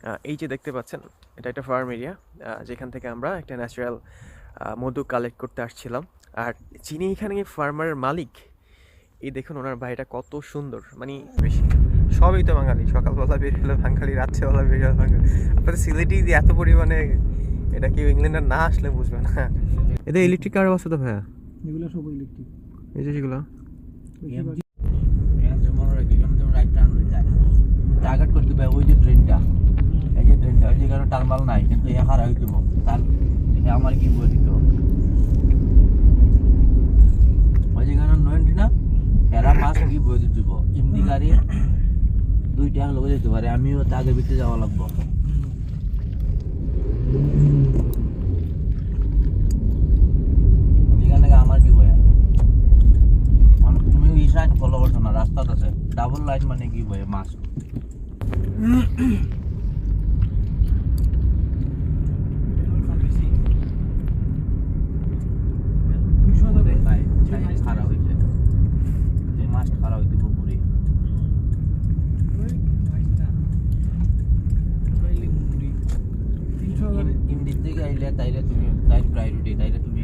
আহ, এই যে দেখতে পাচ্ছেন এটা একটা ফার্ম এরিয়া যেখান থেকে আমরা একটা ন্যাচারাল মধু কালেক্ট করতে আসছিলাম আর যিনি এখানে ফার্মারের মালিক এই দেখুন ওনার বাড়িটা কত সুন্দর মানে বেশি সবই তো বাঙালি সকালবেলা বের হলো বাঙালি রাত্রেবেলা বের হলো বাঙালি আপনাদের সিলেটি যে এত পরিমাণে এটা কি ইংল্যান্ডের না আসলে বুঝবে না এদের ইলেকট্রিক কার আছে তো ভাইয়া এগুলো সব ইলেকট্রিক এই যে যেগুলো টার্গেট করতে হবে ওই যে ট্রেনটা ওই যে কারও টার্মাল নাই, কিন্তু এ হারা হইতে তার আমার কি বলে দিত ওই যে কারও নয়নটি না এরা মাছ কি বই দিতে ইমনি গাড়ি দুইটা লোক যেতে পারে আমিও তাকে ভিতরে যাওয়া লাগবো বয়া সাইড ফলো করছ না রাস্তাটা আছে। ডাবল লাইন মানে কি বয়ে মাছ তাই তাই খারাপ হয়েছে এই মাছ খারাপ হইতে পুকুরে ইন্ডির থেকে আইলে তাইলে তুমি তাই প্রায়োরিটি তাইলে তুমি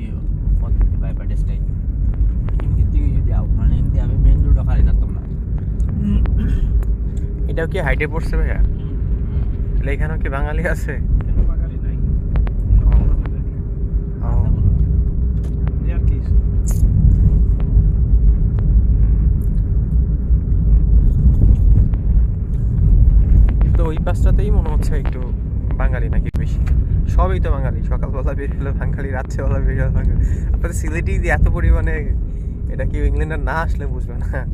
পথ দিতে পারবে ডেস্টাই ইন্ডির থেকে যদি যাও মানে ইন্ডি আমি মেন রোড ওখানে যেতাম না এটাও কি হাইটে পড়ছে ভাইয়া? তাহলে এখানেও কি বাঙালি আছে? তো ওই পাশটাতেই মনে হচ্ছে একটু বাঙালি নাকি বেশি। সবই তো বাঙালি সকালবেলা বের হলো বাঙালি রাত্রেবেলা বের হলো বাঙালি। আপনাদের সিলেটি যে এত পরিমাণে এটা কি ইংল্যান্ডের না আসলে বুঝবে না। হ্যাঁ,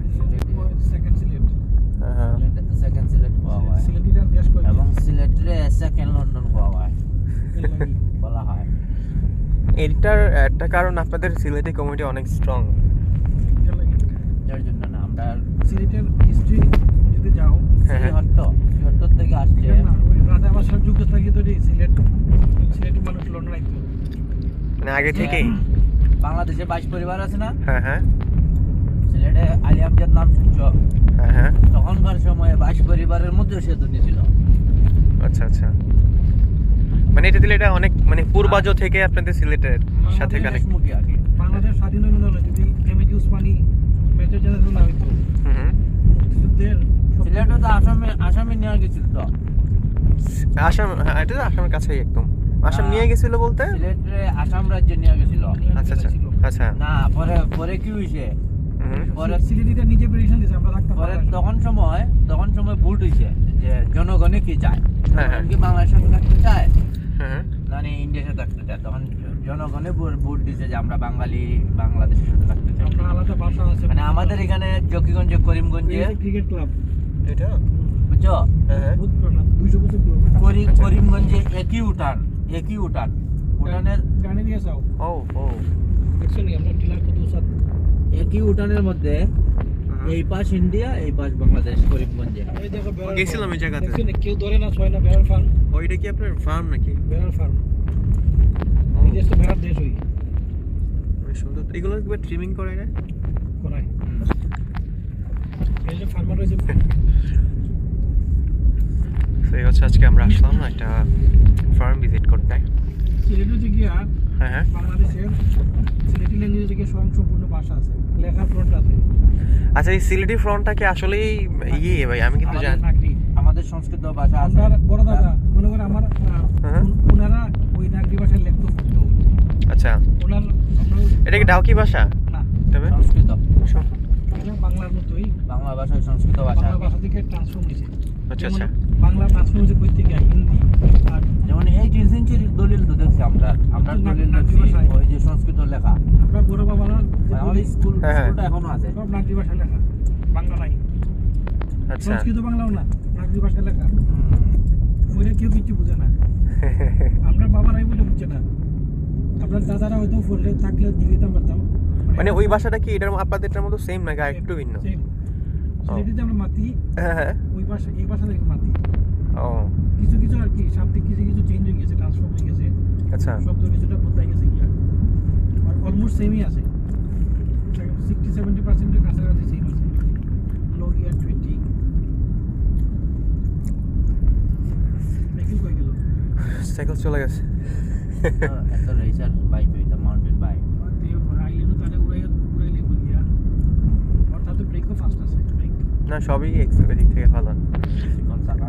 ইংল্যান্ডে তো সেকেন্ড সিলেট পাওয়া হয় এবং সিলেটে সেকেন্ড লন্ডন পাওয়া হয় বলা হয়। এটার একটা কারণ আপনাদের সিলেটি কমিউনিটি অনেক স্ট্রং এটার জন্য না আমরা সিলেটের হিস্ট্রি যদি যাও হ্যাঁ হ্যাঁ। শ্রীহট্ট থেকে আসছে। না, ওই রাজা বাসার যুগ থাকি তো সিলেট সিলেটি মানুষ লন্ডন আইতো মানে আগে থেকেই। বাংলাদেশে বাইশ পরিবার আছে না? হ্যাঁ হ্যাঁ। সিলেটে আলী আমজাদ নাম শুনছো? হ্যাঁ হ্যাঁ। তখনকার সময়ে বাইশ পরিবারের মধ্যে সে দুর্নীতি ছিল। আচ্ছা আচ্ছা। মানে এটা দিলে এটা অনেক মানে পূর্বাজ থেকে আপনাদের সিলেটের সাথে কানেক্ট আর কি। বাংলাদেশ স্বাধীন হইল না যদি এমএজি উসমানী মেজর জেনারেল না হইতো হুম। হুম যুদ্ধের সব- তো আসামে আসামে নেওয়া গেছিল তো? আসাম হ্যাঁ এটা তো আসামের কাছেই একদম। আসাম নিয়ে গেছিল বলতে? সিলেটে আসাম রাজ্যে নেওয়া গেছিল। আচ্ছা আচ্ছা। আচ্ছা। না পরে পরে কি হয়েছে হুম। নিজে প্রেডিকশন দিয়েছে আমরা রাখতে পরে তখন সময় তখন সময় ভোট হয়েছে যে জনগণে কি চায়? হ্যাঁ, হ্যাঁ। কি বাংলাদেশের সাথে থাকতে চায়? হুম না ইন্ডিয়ার সাথে থাকতে চায়। তখন জনগণে ভোট- দিছে যে আমরা বাঙালি বাংলাদেশের সাথে থাকতে চাই। আমরা আলাদা ভাষা আছে। মানে আমাদের এখানে জকিগঞ্জে করিমগঞ্জে ক্রিকেট ক্লাব এটা? বুঝছ? হ্যাঁ হ্যাঁ। আচ্ছা। করিমগঞ্জে একই উঠান একই উঠান। উঠানের গানে নিয়ে যাও। ও ও। দেখছ নি আমরা টিলার কত উসাদ একই উঠানের মধ্যে এই পাশ ইন্ডিয়া এই পাশ বাংলাদেশ করিমগঞ্জে। গেছিলাম এই জায়গাতে। কেউ ধরে না ছয় না বেড়ার ফার্ম ওইটা কি আপনার ফার্ম নাকি? বেড়ার ফার্ম ও, এই দেশ তো বেড়ার দেশ হই সুন্দর। এগুলো কি ট্রিমিং করে না করায়। এই যে ফার্মার রয়েছে। তো এই হচ্ছে আজকে আমরা আসলাম একটা ফার্ম ভিজিট করতে। সিলেট গিয়া হ্যাঁ হ্যাঁ। বাংলাদেশের সিলেটি ল্যাঙ্গুয়েজ থেকে ভাষা আছে লেখা ফ্রন্ট আছে। আচ্ছা এই সিলেটি ফ্রন্টটাকে আসলেই ইয়ে ভাই? আমি কিন্তু আমাদের জানি আমাদের সংস্কৃত ভাষা আছে। বড় দাদা। মনে করে আমার আহ, হ্যাঁ। ওই নাগরি ভাষায় লিখতো আচ্ছা। ওনার এটা কি ডাউকি ভাষা? না তবে? সংস্কৃত। এটা বাংলার মতোই বাংলা ভাষায় সংস্কৃত ভাষা বাংলা ভাষা থেকে ট্রান্সফর্ম হয়েছে। আচ্ছা আচ্ছা। বাংলা ট্রান্সফর্ম হয়েছে কই থেকে? হিন্দি আর যেমন এই তিন সেঞ্চুরির দলিল তো দেখছি আমরা আমরা দলিল দেখছি ওই যে সংস্কৃত লেখা। আমরা বড় বাবারা আমাদের স্কুল হ্যাঁ, হ্যাঁ। স্কুলটা এখনও আছে। সব নাগরিক ভাষায় লেখা বাংলা নাই। আচ্ছা। সংস্কৃত বাংলাও না লেখা। হুম। কেউ কিছু বুঝে না। আমরা বাবারাই বলে বুঝছে না। আপনার দাদারা হয়তো পড়লে থাকলে দিলে দিতাম পারতাম মানে ওই ভাষাটা কি এটার আপনাদেরটার মতো সেম নাকি একটু ভিন্ন? আমরা মাতি হ্যাঁ হ্যাঁ। ওই ভাষা এই ভাষা মাতি। ও। কিছু কিছু আর কি শাব্দিক কিছু কিছু চেঞ্জ হয়ে গেছে ট্রান্সফর্ম হয়ে গেছে। আচ্ছা। শব্দ কিছুটা বদলাই গেছে গিয়া। আর অলমোস্ট সেমই আছে। সিক্সটি সেভেন্টি পার্সেন্টের কাছাকাছি সেম আছে। লো গিয়ার টোয়েন্টি সাইকেল চলে গেছে। এত রেসার বাইক হইতা মাউন্টেন বাইক আইলেনো তাহলে উড়াই উড়াইলে বলিয়া অর্থাৎ ব্রেকও ফাস্ট আছে ব্রেক না সবই এক্সপের দিক থেকে ভালো।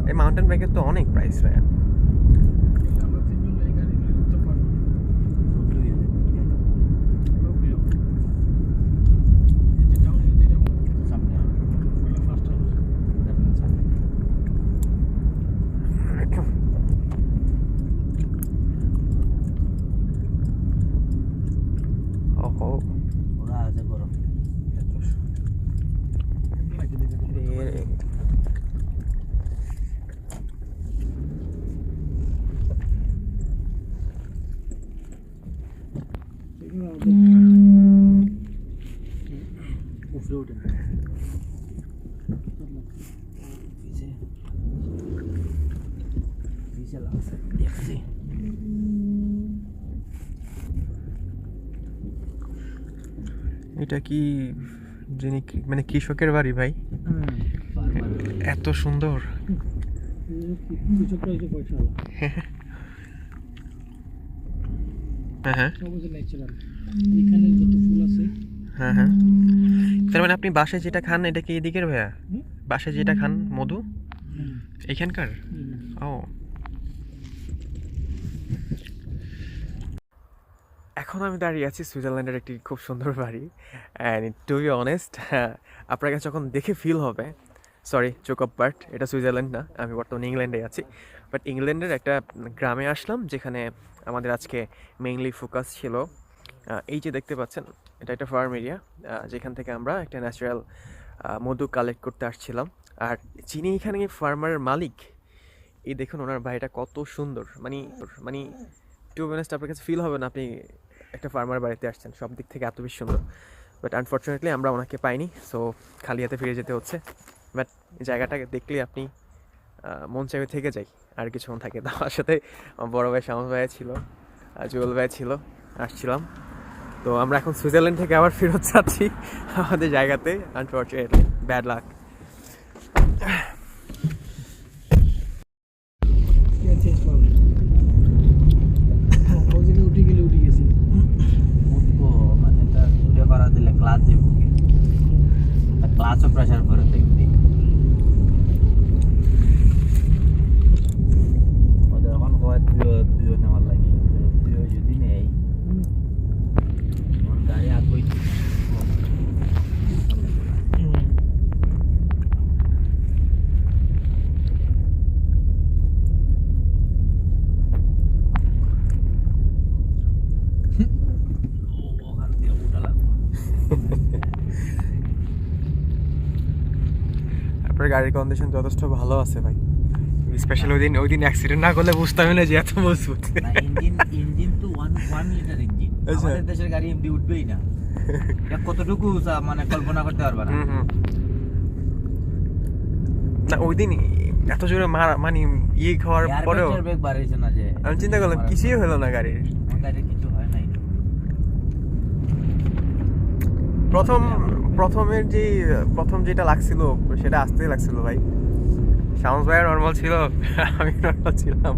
এই মাউন্টেন বাইকের তো অনেক প্রাইস ভাই আমরা তিনজন এই গাড়ি করে উঠতে পারব লোক গেল এই যে ডাউন হিল যেটা সামনে বলে ফাস্ট হবে দেখেন সামনে ওহো ওরা আছে গরম লাগে দেখে এ- উপরে উঠেন পিছে পিছে লাগছে দেখছি এটা কি যিনি মানে কৃষকের বাড়ি ভাই? এত সুন্দর। হ্যাঁ হ্যাঁ। হ্যাঁ তার মানে আপনি বাসে যেটা খান এটা কি এদিকের ভাইয়া? বাসে যেটা খান মধু? এখানকার? ও। এখন আমি দাঁড়িয়ে আছি সুইজারল্যান্ডের একটি খুব সুন্দর বাড়ি। অ্যান্ড টু বি অনেস্ট আপনার কাছে যখন দেখে ফিল হবে সরি চোকপ পার্ট এটা সুইজারল্যান্ড না, আমি বর্তমানে ইংল্যান্ডে আছি। বাট ইংল্যান্ডের একটা গ্রামে আসলাম, যেখানে আমাদের আজকে মেইনলি ফোকাস ছিল। এই যে দেখতে পাচ্ছেন, এটা একটা ফার্ম এরিয়া যেখান থেকে আমরা একটা ন্যাচারাল মধু কালেক্ট করতে আসছিলাম। আর যিনি এখানে ফার্মারের মালিক, এই দেখুন ওনার বাড়িটা কত সুন্দর। মানে মানে টু অনেস্ট আপনার কাছে ফিল হবে না, আপনি একটা ফার্মার বাড়িতে আসছেন। সব দিক থেকে এত বেশি সুন্দর। বাট আনফর্চুনেটলি আমরা ওনাকে পাইনি সো খালি হাতে ফিরে যেতে হচ্ছে। বাট জায়গাটাকে দেখলে আপনি মন চাইবে থেকে যাই, আর কিছুক্ষণ থাকে। আমার সাথে বড় ভাই শামস ভাই ছিল জুয়েল ভাই ছিল, আসছিলাম। তো আমরা এখন সুইজারল্যান্ড থেকে আবার ফেরত যাচ্ছি আমাদের জায়গাতে। Unfortunately bad luck year change করবে ওই জায়গায় উঠে গেলে উঠে গেছি উঠবো মানে এটা দূরে করা দিলে ক্লাস দেবো ক্লাসও প্রেশার করে দেখবি ওদের এখন কয় তুইও তুইও নেওয়ার লাগে তুইও যদি নেই আমার গাড়ি আগুই ওখান দিয়ে উঠা লাগবে আপনার গাড়ির কন্ডিশন যথেষ্ট ভালো আছে ভাই। স্পেশালি ওই দিন ওই দিন অ্যাক্সিডেন্ট না করলে বুঝতাম না যে এত মজবুত ইঞ্জিন ইঞ্জিন তো ওয়ান ওয়ান লিটার ইঞ্জিন। আমাদের দেশের গাড়ি এমনি উঠবেই না। কতটুকু মানে কল্পনা করতে পারবে না। না ওই দিন এত জোরে মারা মানে ইয়ে খাওয়ার পরেও না যে আমি চিন্তা করলাম কিছুই হলো না গাড়ির। গাড়ির কিছু হয় নাই। প্রথম প্রথমের যে প্রথম যেটা লাগছিল সেটা আসতেই লাগছিল ভাই। শামস ভাই নর্মাল ছিল আমি নর্মাল ছিলাম।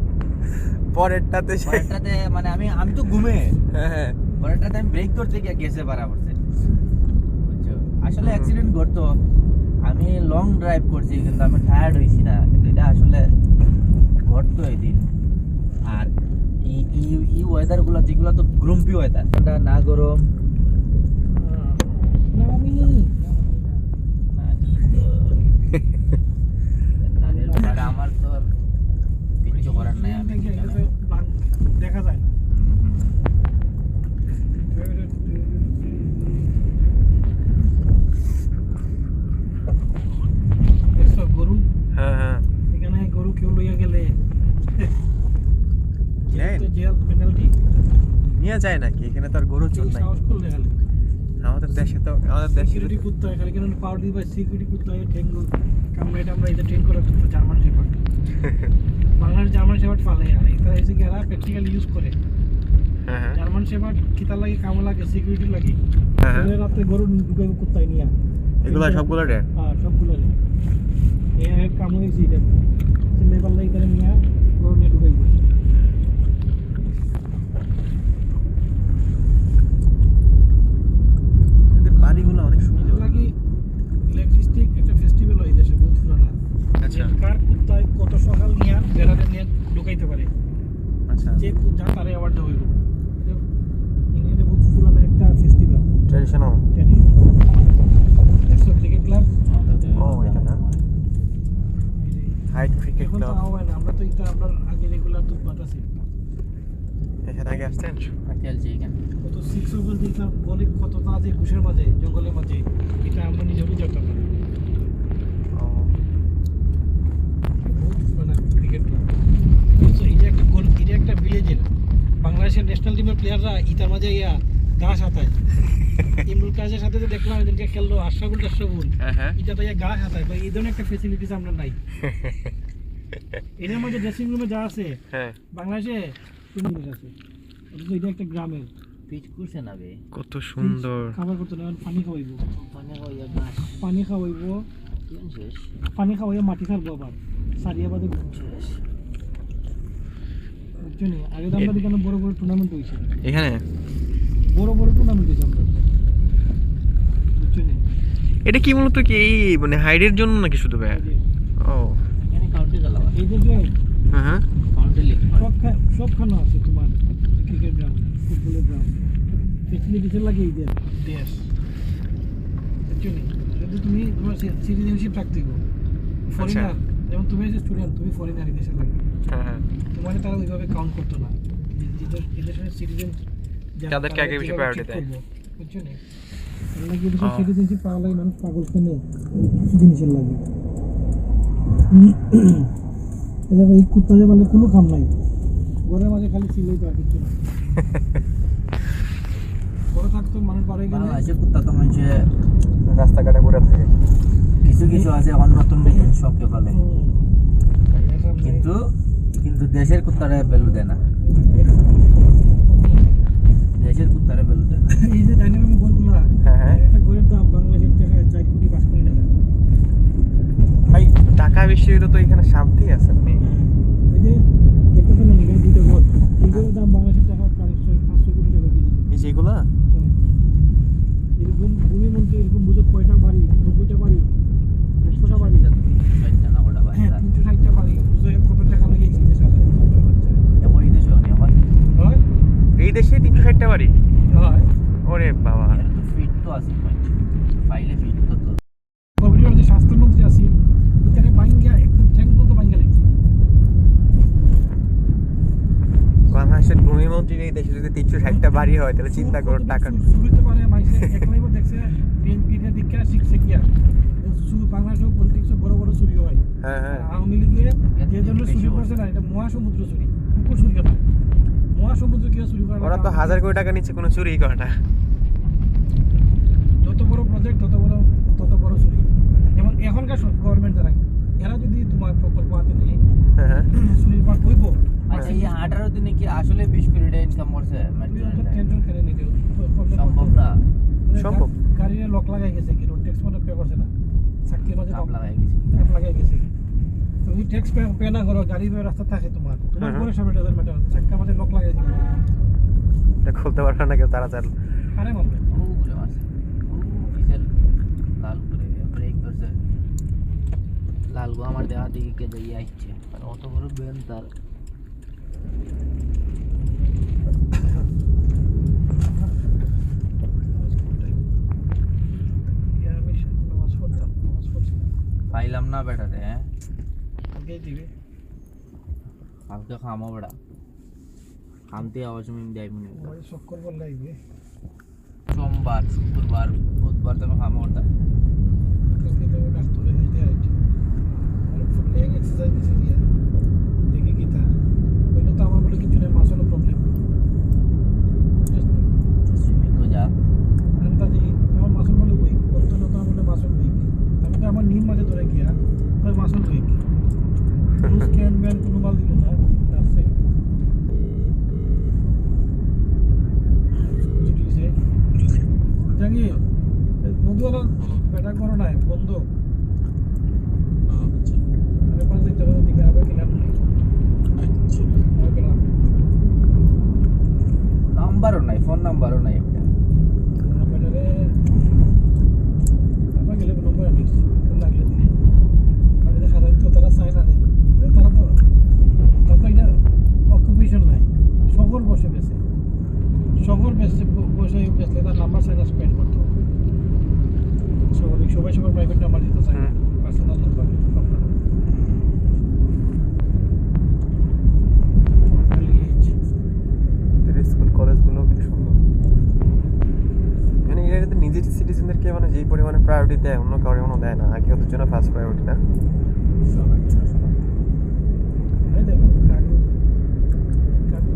পরেরটাতে সে পরেরটাতে মানে আমি আমি তো ঘুমে। হ্যাঁ হ্যাঁ। পরেরটাতে আমি ব্রেক করতে গিয়ে গেছে বুঝছ? আসলে অ্যাক্সিডেন্ট ঘটতো। আমি লং ড্রাইভ করছি কিন্তু আমি টায়ার্ড হয়েছি না। কিন্তু এটা আসলে ঘটতো এই দিন আর এই ওয়েদারগুলো যেগুলো তো গ্রুম্পি ওয়েদার ঠান্ডা না গরম নামি আর আমার তো আর কিচ্ছু করার নাই আমি কি জানি। দেখা যায় না দেখছ গরু হ্যাঁ হ্যাঁ এখানে গরু কেউ লইয়া গেলে নেন। জেল পেনাল্টি নিয়ে যায় নাকি এখানে তো আর গরু চল নাই সাহস করলে খালি আমাদের দেশে তো আমাদের দেশে সিকিউরিটি কুত্তা হয় খালি কেন পাওয়ার দিবা সিকিউরিটি কুত্তা হয় ঠেঙ্গু। কামড়াইটা আমরা এটা ট্রেন করে দিচ্ছি জার্মান শেপার্ড বাংলার জার্মান শেপার্ড পালে আর এটা হচ্ছে কি এরা প্র্যাকটিক্যালি ইউজ করে? হ্যাঁ হ্যাঁ। জার্মান শেপার্ড কিতা লাগে কাম লাগে সিকিউরিটি লাগে। হ্যাঁ, হ্যাঁ। রাতে গরু ঢুকে কুত্তায় নিয়া এগুলো সবগুলো রে হ্যাঁ সবগুলো রে এর কাম হয়েছে এটা লেবার লাগে নিয়ে গরু নিয়ে ঢুকাইব বাড়িগুলো অনেক সুন্দর। লাগে ইলেকট্রিসিটি একটা ফেস্টিভ্যাল হয় দেশে বহুত পুরানা আচ্ছা কার কুত্তায় কত সকাল নিয়ে বেড়াতে নিয়ে ঢুকাইতে পারে? আচ্ছা। যে যা তারে অ্যাওয়ার্ড দেওয়া হইব ইংল্যান্ডে বহুত পুরানো একটা festival traditional traditional cricket club ও এটা না? হাইট ক্রিকেট ক্লাব আমরা তো এটা আমরা আগে রেগুলার দুধ বাতাসি এখানে আগে আসছেন খেলছি এখানে কত সিক্স ওভার দিতাম বলে কত তা ঘুষের মাঝে জঙ্গলের মাঝে এটা আমরা নিজে নিজে জানতাম না ও, বহুত পুরানো ক্রিকেট ক্লাব তো এটা একটা গোল এটা একটা ভিলেজের বাংলাদেশের ন্যাশনাল টিমের প্লেয়াররা ইতার মাঝে ইয়া ঘাস হাতায়। ইমরুল কাজের সাথে যে দেখলাম এদিনকে খেললো আশরাফুল টাশরাফুল হ্যাঁ হ্যাঁ। এটা তো ইয়া ঘাস হাতায় বা এই ধরনের একটা ফেসিলিটিস আমরা নাই। এটার মধ্যে ড্রেসিং রুমে যা আছে হ্যাঁ। বাংলাদেশে জিনিস আছে। অথচ এটা একটা গ্রামের। পিচ করছে না বে। কত সুন্দর। খাবার করতে না পানি খাওয়াইব। গাছ পানি খাওয়াইব। পানি খাওয়াইয়া মাটি আবার। সারিয়া বাদে শেষ? আগে তো এখানে বড় বড় টুর্নামেন্ট হয়েছে। এখানে? বড় বড় টুর্নামেন্ট হয়েছে আমরা এটা কি মূলত কি এই মানে হাইডের জন্য নাকি শুধু ভাই ও। এখানে কাউন্টি চালাবা এই যে যে হ্যাঁ। সবখানে আছে তোমার। ক্রিকেট গ্রাউন্ড ফুটবলের গ্রাউন্ড। ফেসিলিটিসের লাগে এই দেশ দেশ বুঝছ নি? যদি তুমি তোমার সিটিজেনশিপ থাকতে গো ফরেনার যেমন তুমি যে স্টুডেন্ট তুমি ফরেনার দেশের লাগে হ্যাঁ হ্যাঁ। তোমার তারা ওইভাবে কাউন্ট করতো না। এদেশের সিটিজেন তাদেরকে আগে বেশি দেয়। বুঝছ নি? ও। সিটিজেনশিপ পাওয়া লাগে মানুষ পাগল কেনে জিনিসের লাগে। এটা এই কুত্তা যে বলে কোনো কাম নাই। ঘরের মাঝে খালি চিলেই তো আর কিছু না বড় থাকতো মানুষ বাড়ি গেলে। বাংলাদেশে কুত্তা তো মানুষে রাস্তাঘাটে ঘুরে থাকে। কিছু কিছু আছে এখন নতুন দেখেন শখে ফেলে হুম, এরকম নেই। কিন্তু কিন্তু দেশের কুত্তারে ভ্যালু দেয় না। দেশের কুত্তারে ভ্যালু দেয় না। এই যে ডাইনামিক বলগুলা হ্যাঁ, হ্যাঁ। একটা ঘরের দাম বাংলাদেশের টাকা চার কোটি পাঁচ কোটি টাকা। ভাই টাকা বেশি হলে তো এখানে শান্তি আছে এই যে দেখতেছেন না এখানে দুটো ঘর এই দাম বাংলাদেশের টাকা পাঁচশো পাঁচশো কোটি টাকা কেজি। এই যে এরকম ভূমি মন্ত্রী এরকম বুঝো কয়টা বাড়ি? নব্বইটা বাড়ি? একশোটা বাড়ি? ষাটটা না ওটা হ্যাঁ তিনশো ষাটটা বাড়ি। বুঝো কত টাকা লাগে এই দেশে? এবার এই দেশে হয়? হয় তিনশো ষাটটা বাড়ি? হয়। ওরে বাবা। ফিট তো আছে পাইলে ফিট তো তো কমিটির যে স্বাস্থ্যমন্ত্রী আছি এখানে বাঙ্গিয়া একদম ঠ্যাং পর্যন্ত বাঙ্গিয়া লাগছে বাংলাদেশের ভূমিমন্ত্রীর এই দেশে যদি তিনশো ষাটটা বাড়ি হয় তাহলে চিন্তা করো টাকা শুরুতে পারে মাইসে একলাইব দেখছে বিএনপি এর দিকে শিখছে গিয়া সু- বাংলাদেশেও পলিটিক্সে বড় বড় চুরি হয়। হ্যাঁ হ্যাঁ। আওয়ামী লীগে যে জন্য চুরি করছে না এটা মহাসমুদ্র চুরি পুকুর চুরি কথা মহাসমুদ্র কেউ চুরি করে ওরা তো হাজার কোটি টাকা নিচ্ছে কোনো চুরি করে না। যত বড় প্রজেক্ট তত বড় তত বড় চুরি যেমন এখনকার গভর্নমেন্ট যারা এরা যদি তোমার প্রকল্প হাতে নেই হ্যাঁ হ্যাঁ। চুরি পার হইব। আচ্ছা এই আঠারো দিনে কি আসলে বিশ কোটি টাকা ইনকাম করছে? টেনশন খেলে নিতে সম্ভব না। সম্ভব। গাড়ির লক লাগাই গেছে কি? রোড ট্যাক্স মানে পে করছে না। চাকরির মাঝে চাপ লাগাই গেছে। ট্যাপ লাগাই গেছে। তুমি ট্যাক্স পে পে না করো গাড়ি রাস্তা থাকে তোমার। তোমার হুম হুম। পরে সামনে ডাজার ম্যাটার চাক্কা মাঝে লক লাগাই যাবে এটা খুলতে পারবে না কেউ তাড়াতাড়ি। কারে ও পিছের লাল করে ব্রেক লাল গো আমার দেহা দিকে কে দিয়ে আসছে আর অত বড় বেন তার আমি নামাজ পড়তাম নামাজ পড়ছি না পাইলাম না বেটা রে হ্যাঁ আগেই দিবে কালকে খামো বেটা খামতে আওয়াজ আমি দেয় মনে আমার চক্কর বল লাগবে সোমবার শুক্রবার বুধবার তুমি খামো ওটা কালকে তো ডাক্তারে হেলতে আইছে আর লেগ এক্সারসাইজ দিছি দিয়া দেখি কি তা বলল তো আমার বলে কিছু নেই মাসলের প্রবলেম সুইমিং হয়ে যা আন্দাজি আমার মাসল বলে উইক বলতো না তো আমার বলে মাসল উইক আমি তো আমার নিম মাঝে ধরে গিয়া মাসল উইক ম্যান কোনো মাল দিল না জাঙ্গি বন্ধুওয়ালা বেটা করো নাই বন্ধ। আবার গেলাম। আবার গেলাম নাম্বারও নাই ফোন নাম্বারও নাই একটা। বেটারে আবার গেলে নম্বর আনিস চায় তারা তো তার এটা অকুপেশন নাই। সকল বসে বেছে সকল বেসে বসে বেসলে তার নাম্বার সাইডাস স্পেন্ড করতো হবে। সবাই সবাই প্রাইভেট নাম্বার দিতে চায়। হ্যাঁ। পার্সোনাল নাম্বার প্রায়োরিটি দেয় অন্য কারও কোনো দেয় না। আগে ওদের জন্য ফার্স্ট প্রায়োরিটি না?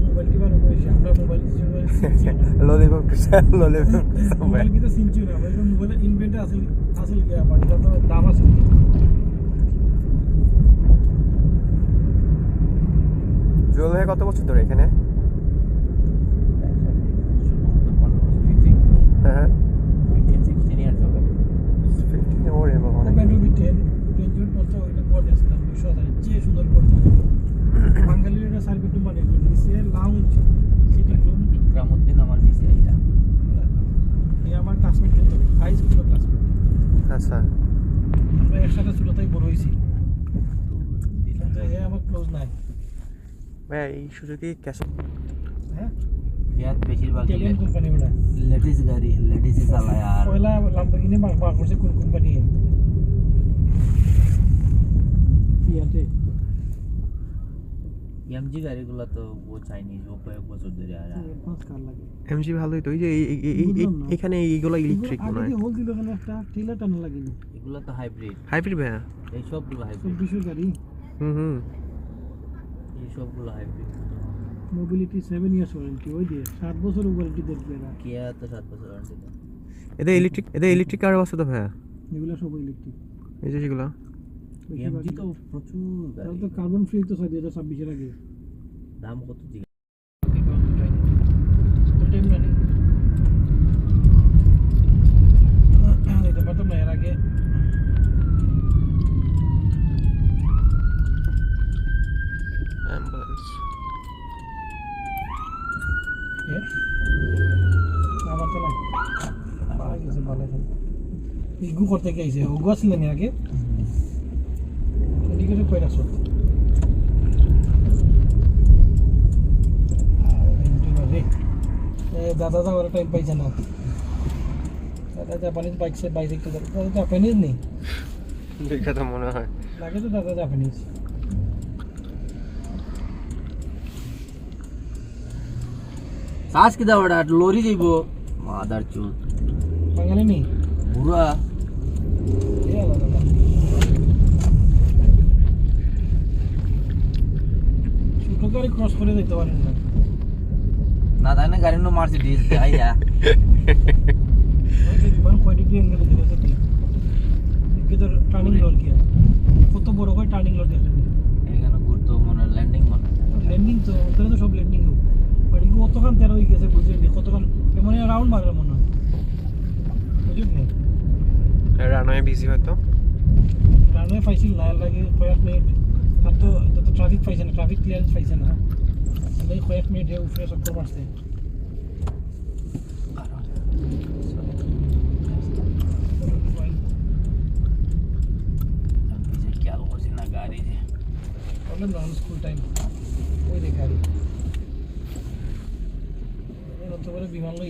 Mobile mobile lollipop lollipop mobile কিন্তু চিনছি না আসল আসল গিয়া বাট তো দাম আছে। জুয়েল ভাই কত বছর ধরে এখানে? হ্যাঁ হ্যাঁ ফিফটিন ওর এবং অনেক ব্যান্ডেল বি টেন টোয়েন্টি ওয়ান পর্যন্ত ওইটা করে আসলাম দুশো হাজার যে সুন্দর করছে বাঙালির একটা সার্ভিস রুম বানিয়ে নিচে লাউঞ্জ সিটিং রুম আমার পিসি এটা এই আমার ক্লাসমেট কিন্তু হাই স্কুলের ক্লাসমেট আচ্ছা। আমরা একসাথে ছোটতেই বড় হয়েছি। আমার ক্লোজ নাই। ভাই এই সুযোগে ক্যাশ হ্যাঁ? ইয়াত বেশিরভাগ লেডিস গাড়ি লেডিস চালায় আর পয়লা লাম্বরগিনি বার বার করছে কোন কোম্পানি ইয়াতে এমজি গাড়িগুলো তো ও চাইনিজ ও কয়েক বছর ধরে আর পাঁচ কার লাগে। এমজি ভালোই তো এই যে না। এখানে এইগুলো ইলেকট্রিক মনে হয় হোল দিল কেন একটা টিলা টানা লাগেনি। এগুলো তো হাইব্রিড হাইব্রিড ভাইয়া? এই সবগুলো হাইব্রিড চব্বিশের গাড়ি? হুম হুম। এই সবগুলো hybrid mobility seven years warranty ওই দিয়ে সাত বছর ওয়ারেন্টি দেখবে এরা? কিয়া তো সাত বছর ওয়ারেন্টি এদের ইলেকট্রিক এদের ইলেকট্রিক কারও আছে তো ভাইয়া? এগুলো সব ইলেকট্রিক এই যে যেগুলো এমজি তো প্রচুর তো কার্বন ফ্রি তো ছয় দুই হাজার ছাব্বিশের আগে। দাম কত এর এখন ইগু করতে গেছে ওগু আসলে নি আগে? কই রাখছো দাদা যাওয়ার টাইম পাইছে না দাদা জাপানিজ বাইক সে বাইসাইকেল দাদা জাপানিজ নেই দেখে তো মনে হয় লাগে তো দাদা জাপানিজ শ্বাস কি দাওয়াটা লরি যাইব মাদার চুত বাঙালি নেই বুড়া এ আলাদা না। ছোট গাড়ি ক্রস করে দিতে পারেন না। না তাই না? গাড়ি নো মার্সিডিজ আইয়া। ওই যে বিমান কয় ডিগ্রি অ্যাঙ্গেলে সেটি এদিকে তো টার্নিং লোড কি কত বড় হয় টার্নিং লোড দেখেন এখানে ঘুরতো মনে ল্যান্ডিং মনে। ল্যান্ডিং তো ওখানে তো সব ল্যান্ডিং হোক। বাট এগুলো কতখান তেরো হয়ে গেছে বুঝলেন কতখান এমন রাউন্ড মারে মনে হয়। বুঝলেন নি? রানওয়ে বিজি হয়তো রানওয়ে পাইছিল না লাগে কয়েক মিনিট। তার তো তার তো ট্রাফিক পাইছে না ট্রাফিক ক্লিয়ারেন্স পাইছে না তাহলে কয়েক মিনিট হে উপরে চক্কর মারছে আমি যে খেয়াল করছি না গাড়ি যে বললাম না স্কুল টাইম ওই রে গাড়ি নতুন করে বিমান লই